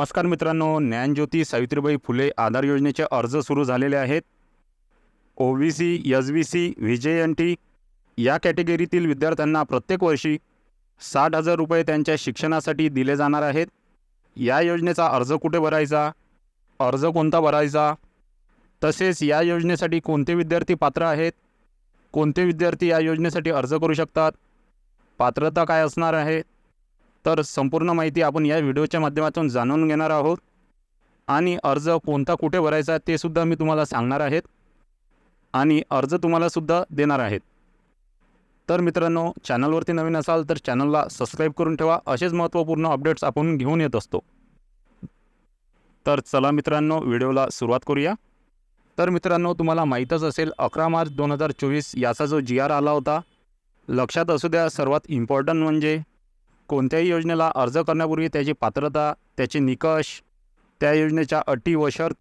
नमस्कार मित्रांनो ज्ञानज्योती सावित्रीबाई फुले आधार योजनेचे अर्ज सुरू झालेले आहेत. O B C S B C V J N T या कॅटेगरीतील विद्यार्थ्यांना प्रत्येक वर्षी साठ हजार रुपये त्यांच्या शिक्षणासाठी दिले जाणार आहेत. या योजनेचा अर्ज कुठे भरायचा? अर्ज कोणता भरायचा? तसेच या योजनेसाठी कोणते विद्यार्थी पात्र आहेत? कोणते विद्यार्थी या योजनेसाठी अर्ज करू शकतात? पात्रता काय असणार आहे? तर संपूर्ण माहिती आपण या व्हिडिओच्या माध्यमातून जाणून घेणार आहोत. आणि अर्ज कोणता कुठे भरायचा ते सुद्धा मी तुम्हाला सांगणार आहेत. आणि अर्ज तुम्हाला सुद्धा देणार आहेत. तर मित्रांनो चॅनलवरती नवीन असाल तर चॅनलला सबस्क्राईब करून ठेवा. असेच महत्त्वपूर्ण अपडेट्स आपण घेऊन येत असतो. तर चला मित्रांनो व्हिडिओला सुरुवात करूया. तर मित्रांनो तुम्हाला माहीतच असेल अकरा मार्च दोन हजार चोवीस याचा जो जी आर आला होता लक्षात असू द्या सर्वात इम्पॉर्टंट म्हणजे कोणत्याही योजनेला अर्ज करण्यापूर्वी त्याची पात्रता त्याचे निकष त्या योजनेच्या अटी व शर्त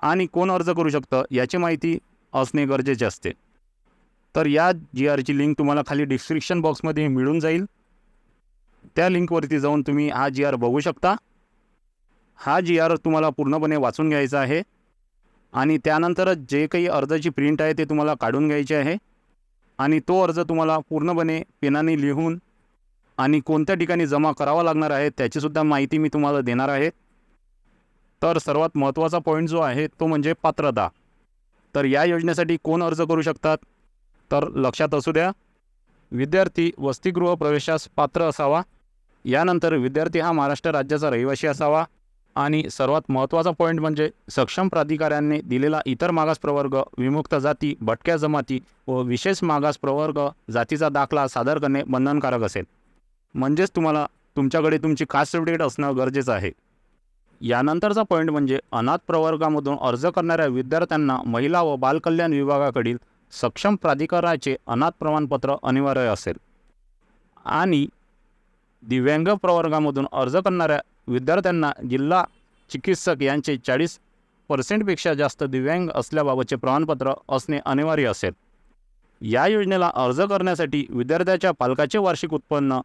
आणि कोण अर्ज करू शकतं याची माहिती असणे गरजेचे असते. तर या जी आरची लिंक तुम्हाला खाली डिस्क्रिप्शन बॉक्समध्ये मिळून जाईल. त्या लिंकवरती जाऊन तुम्ही हा जी आर बघू शकता. हा जी आर तुम्हाला पूर्णपणे वाचून घ्यायचा आहे आणि त्यानंतरच जे काही अर्जाची प्रिंट आहे ते तुम्हाला काढून घ्यायचे आहे आणि तो अर्ज तुम्हाला पूर्णपणे पेनाने लिहून आणि कोणत्या ठिकाणी जमा करावा लागणार आहे त्याचीसुद्धा माहिती मी तुम्हाला देणार आहे. तर सर्वात महत्त्वाचा पॉईंट जो आहे तो म्हणजे पात्रता. तर या योजनेसाठी कोण अर्ज करू शकतात? तर लक्षात असू द्या विद्यार्थी वसतिगृह प्रवेशास पात्र असावा. यानंतर विद्यार्थी हा महाराष्ट्र राज्याचा रहिवासी असावा. आणि सर्वात महत्त्वाचा पॉईंट म्हणजे सक्षम प्राधिकाऱ्यांनी दिलेला इतर मागास प्रवर्ग विमुक्त जाती भटक्या जमाती व विशेष मागास प्रवर्ग जातीचा दाखला सादर करणे बंधनकारक असेल. म्हणजेच तुम्हाला तुमच्याकडे तुमची कास्ट सर्टिफिकेट असणं गरजेचं आहे. यानंतरचा पॉईंट म्हणजे अनाथ प्रवर्गामधून अर्ज करणाऱ्या विद्यार्थ्यांना महिला व बालकल्याण विभागाकडील सक्षम प्राधिकाराचे अनाथ प्रमाणपत्र अनिवार्य असेल. आणि दिव्यांग प्रवर्गामधून अर्ज करणाऱ्या विद्यार्थ्यांना जिल्हा चिकित्सक यांचे चाळीस पर्सेंटपेक्षा जास्त दिव्यांग असल्याबाबतचे प्रमाणपत्र असणे अनिवार्य असेल. या योजनेला अर्ज करण्यासाठी विद्यार्थ्याच्या पालकाचे वार्षिक उत्पन्न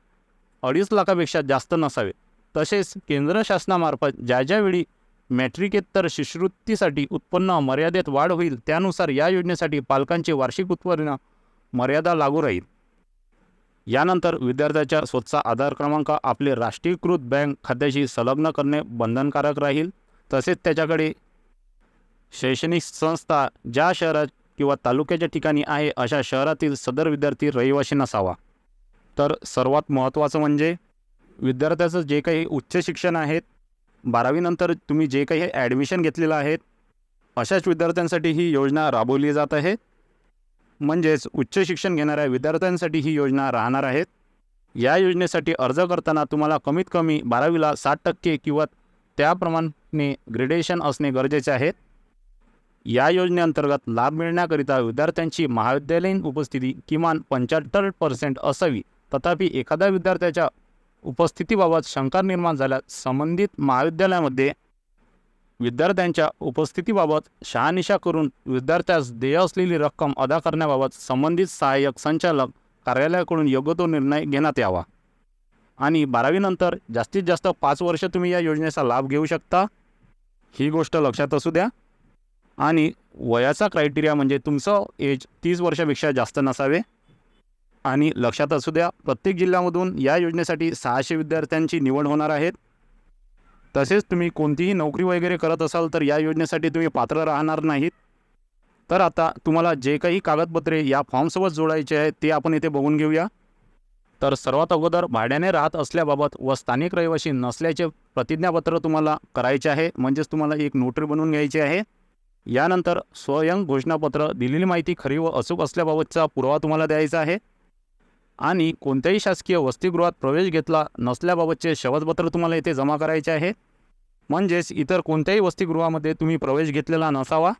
अडीच लाखापेक्षा जास्त नसावे. तसेच केंद्र शासनामार्फत ज्या ज्यावेळी मॅट्रिकेत्तर शिष्यवृत्तीसाठी उत्पन्न मर्यादेत वाढ होईल त्यानुसार या योजनेसाठी पालकांचे वार्षिक उत्पन्न मर्यादा लागू राहील. यानंतर विद्यार्थ्याच्या स्वतःचा आधार क्रमांक आपले राष्ट्रीयकृत बँक खात्याशी संलग्न करणे बंधनकारक राहील. तसेच त्याच्याकडे शैक्षणिक संस्था ज्या शहरात किंवा तालुक्याच्या ठिकाणी आहे अशा शहरातील सदर विद्यार्थी रहिवाशी नसावा. तर सर्वात महत्त्वाचं म्हणजे विद्यार्थ्याचं जे काही उच्च शिक्षण आहेत बारावीनंतर तुम्ही जे काही ॲडमिशन घेतलेलं आहेत अशाच विद्यार्थ्यांसाठी ही योजना राबवली जात आहे. म्हणजेच उच्च शिक्षण घेणाऱ्या विद्यार्थ्यांसाठी ही योजना राहणार आहेत या योजनेसाठी अर्ज करताना तुम्हाला कमीत कमी बारावीला साठ टक्के किंवा त्याप्रमाणे ग्रेडेशन असणे गरजेचे आहे. या योजनेअंतर्गत लाभ मिळण्याकरिता विद्यार्थ्यांची महाविद्यालयीन उपस्थिती किमान पंच्याहत्तर पर्सेंट असावी. तथापि एखाद्या विद्यार्थ्याच्या उपस्थितीबाबत शंका निर्माण झाल्यास संबंधित महाविद्यालयामध्ये विद्यार्थ्यांच्या उपस्थितीबाबत शहानिशा करून विद्यार्थ्यास देय असलेली रक्कम अदा करण्याबाबत संबंधित सहाय्यक संचालक कार्यालयाकडून योग्य तो निर्णय घेण्यात यावा. आणि बारावीनंतर जास्तीत जास्त पाच वर्ष तुम्ही या योजनेचा लाभ घेऊ शकता. ही गोष्ट लक्षात असू द्या. आणि वयाचा क्रायटेरिया म्हणजे तुमचं एज तीस वर्षापेक्षा जास्त नसावे. आणि लक्षात असू द्या प्रत्येक जिल्ह्यामधून या योजनेसाठी सहाशे विद्यार्थ्यांची निवड होणार आहेत. तसेच तुम्ही कोणतीही नोकरी वगैरे करत असाल तर या योजनेसाठी तुम्ही पात्र राहणार नाहीत. तर आता तुम्हाला जे काही कागदपत्रे या फॉर्मसोबत जोडायचे आहेत ते आपण इथे बघून घेऊया. तर सर्वात अगोदर भाड्याने राहत असल्याबाबत व स्थानिक रहिवासी नसल्याचे प्रतिज्ञापत्र तुम्हाला करायचे आहे म्हणजेच तुम्हाला एक नोटरी बनवून घ्यायची आहे. यानंतर स्वयं घोषणापत्र दिलेली माहिती खरी व अचूक असल्याबाबतचा पुरावा तुम्हाला द्यायचा आहे. आणि कोणत्याही शासकीय वसतिगृहात प्रवेश घेतला नसल्याबाबतचे शपथपत्र तुम्हाला इथे जमा करायचे आहे. म्हणजेच इतर कोणत्याही वसतिगृहामध्ये तुम्ही प्रवेश घेतलेला नसावा.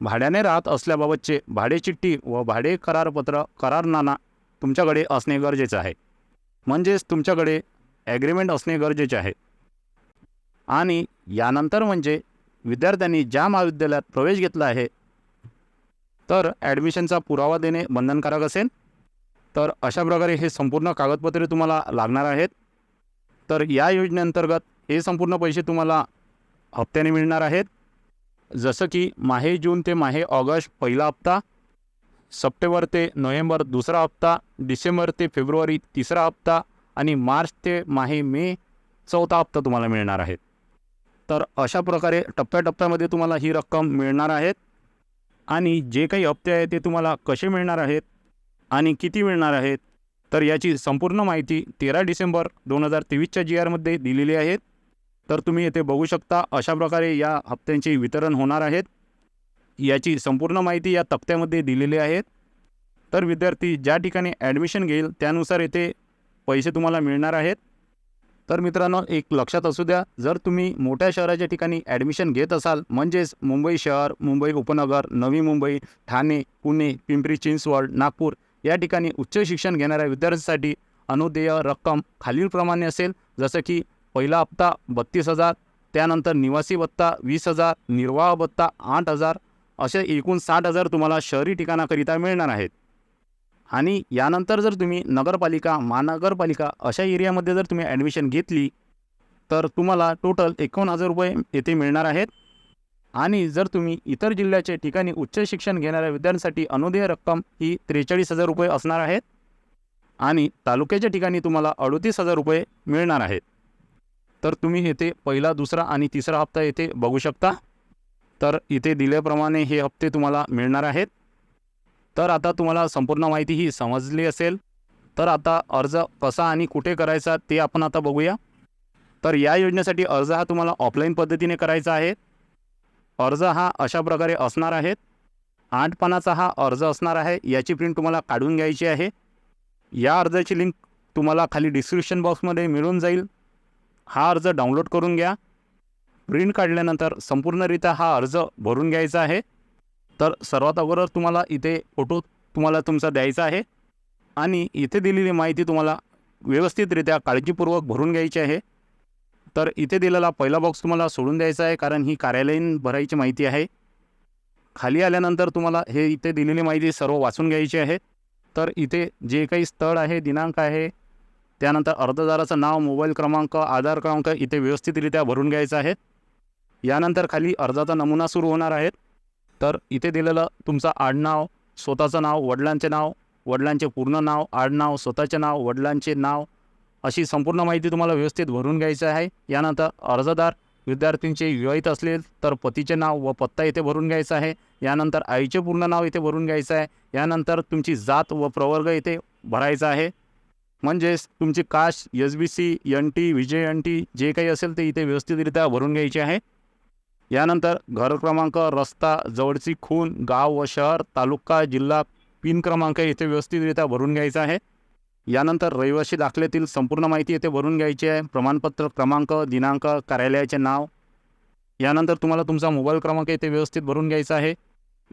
भाड्याने राहत असल्याबाबतचे भाडेचिठ्ठी व भाडे करारपत्र करारनाना तुमच्याकडे असणे गरजेचे आहे. म्हणजेच तुमच्याकडे ॲग्रीमेंट असणे गरजेचे आहे. आणि यानंतर म्हणजे विद्यार्थ्यांनी ज्या महाविद्यालयात प्रवेश घेतला आहे तर ॲडमिशनचा पुरावा देणे बंधनकारक असेल. तर अशा प्रकारे हे संपूर्ण कागदपत्रे तुम्हाला लागणार आहेत. तर या योजनेअंतर्गत हे संपूर्ण पैसे तुम्हाला हप्त्याने मिळणार आहेत. जसं की माहे जून ते माहे ऑगस्ट पहिला हप्ता सप्टेंबर ते नोव्हेंबर दुसरा हप्ता डिसेंबर ते फेब्रुवारी तिसरा हप्ता आणि मार्च ते माहे मे चौथा हप्ता तुम्हाला मिळणार आहेत. तर अशा प्रकारे टप्प्याटप्प्यामध्ये तुम्हाला ही रक्कम मिळणार आहेत. आणि जे काही हप्ते आहे ते तुम्हाला कसे मिळणार आहेत आणि किती मिळणार आहेत तर याची संपूर्ण माहिती तेरा डिसेंबर दोन हजार तेवीसच्या जी आरमध्ये दिलेली आहेत तर तुम्ही येथे बघू शकता अशा प्रकारे या हप्त्यांचे वितरण होणार आहेत. याची संपूर्ण माहिती या तक्त्यामध्ये दिलेली आहेत तर विद्यार्थी ज्या ठिकाणी ॲडमिशन घेईल त्यानुसार येथे पैसे तुम्हाला मिळणार आहेत. तर मित्रांनो एक लक्षात असू द्या जर तुम्ही मोठ्या शहराच्या ठिकाणी ॲडमिशन घेत असाल म्हणजेच मुंबई शहर मुंबई उपनगर नवी मुंबई ठाणे पुणे पिंपरी चिंचवड नागपूर या ठिकाणी उच्च शिक्षण घेणाऱ्या विद्यार्थ्यांसाठी अनुदेय रक्कम खालीलप्रमाणे असेल जसं की पहिला हप्ता बत्तीस हजार त्यानंतर निवासी भत्ता वीस हजार निर्वाह भत्ता आठ हजार असे एकूण साठ हजार तुम्हाला शहरी ठिकाणाकरिता मिळणार आहेत. आणि यानंतर जर तुम्ही नगरपालिका महानगरपालिका अशा एरियामध्ये जर तुम्ही ॲडमिशन घेतली तर तुम्हाला टोटल एकावन्न हजार रुपये येथे मिळणार आहेत. आणि जर तुम्ही इतर जिल्ह्याच्या ठिकाणी उच्च शिक्षण घेणाऱ्या विद्यार्थ्यांसाठी अनुदेय रक्कम ही त्रेचाळीस हजार रुपये असणार आहेत आणि तालुक्याच्या ठिकाणी तुम्हाला अडोतीस हजार रुपये मिळणार आहेत. तर तुम्ही येथे पहिला दुसरा आणि तिसरा हप्ता येथे बघू शकता. तर इथे दिल्याप्रमाणे हे हप्ते तुम्हाला मिळणार आहेत. तर आता तुम्हाला संपूर्ण माहिती ही समजली असेल. तर आता अर्ज कसा आणि कुठे करायचा ते आपण आता बघूया. तर या योजनेसाठी अर्ज हा तुम्हाला ऑफलाईन पद्धतीने करायचा आहे. अर्ज हा अशा प्रकारे असणार आहेत आठ पानाचा हा अर्ज असणार आहे याची प्रिंट तुम्हाला काढून घ्यायची आहे. या अर्जाची लिंक तुम्हाला खाली डिस्क्रिप्शन बॉक्समध्ये मिळून जाईल. हा अर्ज डाउनलोड करून घ्या. प्रिंट काढल्यानंतर संपूर्णरित्या हा अर्ज भरून घ्यायचा आहे. तर सर्वात अगोदर तुम्हाला इथे फोटो तुम्हाला तुमचा द्यायचा आहे. आणि इथे दिलेली माहिती तुम्हाला व्यवस्थितरित्या काळजीपूर्वक भरून घ्यायची आहे. तर इथे दिलेला पहिला बॉक्स तुम्हाला सोडून द्यायचा आहे कारण ही कार्यालयीन भरायची माहिती आहे. खाली आल्यानंतर तुम्हाला हे इथे दिलेली माहिती सर्व वाचून घ्यायची आहे. तर इथे जे काही स्थळ आहे दिनांक आहे त्यानंतर अर्जदाराचं नाव मोबाईल क्रमांक आधार क्रमांक इथे व्यवस्थितरित्या भरून घ्यायचा आहे. यानंतर खाली अर्जाचा नमुना सुरू होणार आहे. तर इथे दिलेलं तुमचं आडनाव स्वतःचं नाव वडिलांचे नाव वडिलांचे पूर्ण नाव आडनाव स्वतःचे नाव वडिलांचे नाव अशी संपूर्ण माहिती तुम्हाला व्यवस्थित भरून घ्यायची आहे. यानंतर अर्जदार विद्यार्थ्यांचे विवाहित असलेल तर पतीचे नाव व पत्ता इथे भरून घ्यायचा आहे. यानंतर आईचे पूर्ण नाव इथे भरून घ्यायचं आहे. यानंतर तुमची जात व प्रवर्ग इथे भरायचा आहे. म्हणजेच तुमची काश S B C N T विजय एन टी जे काही असेल ते इथे व्यवस्थितरित्या भरून घ्यायचे आहे. यानंतर घर क्रमांक रस्ता जवळची खून गाव व शहर तालुका जिल्हा पिन क्रमांक इथे व्यवस्थितरित्या भरून घ्यायचा आहे. यानंतर रहिवासी दाखल्यातील संपूर्ण माहिती येथे भरून घ्यायची आहे. प्रमाणपत्र क्रमांक दिनांक कार्यालयाचे नाव. यानंतर तुम्हाला तुमचा मोबाईल क्रमांक येथे व्यवस्थित भरून घ्यायचा आहे.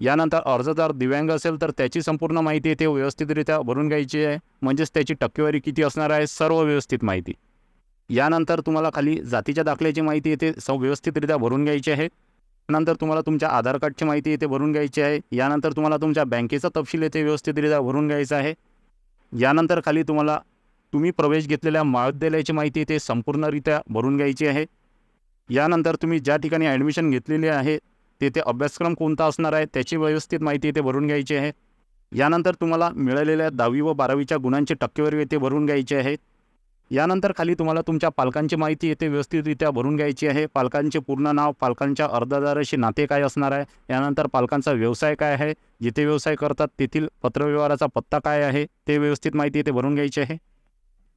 यानंतर अर्जदार दिव्यांग असेल तर त्याची संपूर्ण माहिती येथे व्यवस्थितरित्या भरून घ्यायची आहे. म्हणजेच त्याची टक्केवारी किती असणार आहे सर्व व्यवस्थित माहिती. यानंतर तुम्हाला खाली जातीच्या दाखल्याची माहिती येथे स व्यवस्थितरित्या भरून घ्यायची आहे. नंतर तुम्हाला तुमच्या आधार कार्डची माहिती येथे भरून घ्यायची आहे. यानंतर तुम्हाला तुमच्या बँकेचा तपशील येथे व्यवस्थितरित्या भरून घ्यायचा आहे. यानंतर खाली तुम्हाला तुम्ही प्रवेश घेतलेल्या महाविद्यालयाची माहिती इथे संपूर्णरित्या भरून घ्यायची आहे. यानंतर तुम्ही ज्या ठिकाणी ॲडमिशन घेतलेली आहे तेथे अभ्यासक्रम कोणता असणार आहे त्याची व्यवस्थित माहिती इथे भरून घ्यायची आहे. यानंतर तुम्हाला मिळालेल्या दहावी व बारावीच्या गुणांची टक्केवारी इथे भरून घ्यायची आहे. यानंतर खाली तुम्हाला तुमच्या पालकांची माहिती येथे व्यवस्थितरित्या भरून घ्यायची आहे. पालकांचे पूर्ण नाव पालकांच्या अर्जदाराशी नाते काय असणार आहे? यानंतर पालकांचा व्यवसाय काय आहे? जिथे व्यवसाय करतात तेथील पत्रव्यवहाराचा पत्ता काय आहे? ते व्यवस्थित माहिती येथे भरून घ्यायची आहे.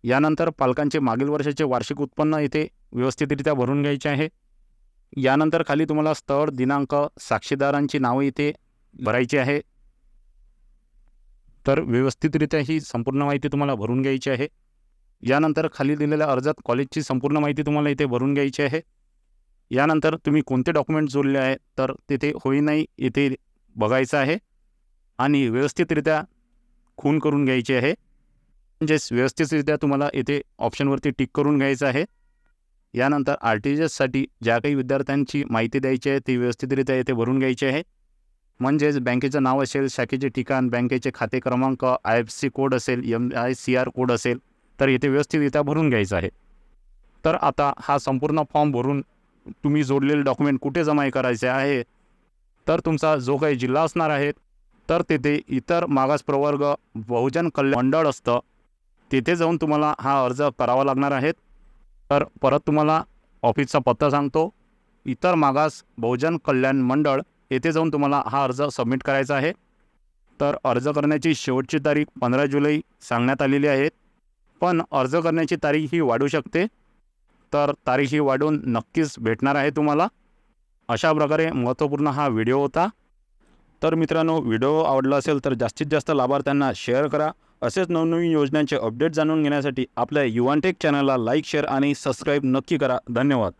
यानंतर पालकांचे मागील वर्षाचे वार्षिक उत्पन्न येथे व्यवस्थितरित्या भरून घ्यायचे आहे. यानंतर खाली तुम्हाला स्थळ दिनांक साक्षीदारांची नावं इथे भरायची आहे. तर व्यवस्थितरित्या ही संपूर्ण माहिती तुम्हाला भरून घ्यायची आहे. यानंतर खाली दिलेल्या अर्जात कॉलेजची संपूर्ण माहिती तुम्हाला इथे भरून घ्यायची आहे. यानंतर तुम्ही कोणते डॉक्युमेंट जोडले आहे तर तिथे होई नाही इथे बघायचं आहे. आणि व्यवस्थितरित्या खून करून घ्यायची आहे. म्हणजेच व्यवस्थितरित्या तुम्हाला इथे ऑप्शनवरती टिक करून घ्यायचं आहे. यानंतर आर टी जी एससाठी ज्या काही विद्यार्थ्यांची माहिती द्यायची आहे ती व्यवस्थितरित्या इथे भरून घ्यायची आहे. म्हणजेच बँकेचं नाव असेल शाखेचे ठिकाण बँकेचे खाते क्रमांक आय एफ सी कोड असेल M I C R code असेल तर इथे व्यवस्थितरित्या भरून घ्यायचं आहे. तर आता हा संपूर्ण फॉर्म भरून तुम्ही जोडलेले डॉक्युमेंट कुठे जमा करायचे आहे? तर तुमचा जो काही जिल्हा असणार आहे तर तेथे इतर मागास प्रवर्ग बहुजन कल्याण मंडळ असतं. तेथे जाऊन तुम्हाला हा अर्ज करावा लागणार आहे. तर परत तुम्हाला ऑफिसचा पत्ता सांगतो. इतर मागास बहुजन कल्याण मंडळ येथे जाऊन तुम्हाला हा अर्ज सबमिट करायचा आहे. तर अर्ज करण्याची शेवटची तारीख पंधरा जुलै सांगण्यात आलेली आहे. पण अर्ज करण्याची तारीख ही वाढू शकते. तर तारीख ही वाढून नक्कीच भेटणार आहे तुम्हाला. अशा प्रकारे महत्त्वपूर्ण हा व्हिडिओ होता. तर मित्रांनो व्हिडिओ आवडला असेल तर जास्तीत जास्त लाभार्थ्यांना शेअर करा. असेच नवनवीन योजनांचे अपडेट जाणून घेण्यासाठी आपल्या युवानटेक चॅनलला लाईक शेअर आणि सबस्क्राईब नक्की करा. धन्यवाद.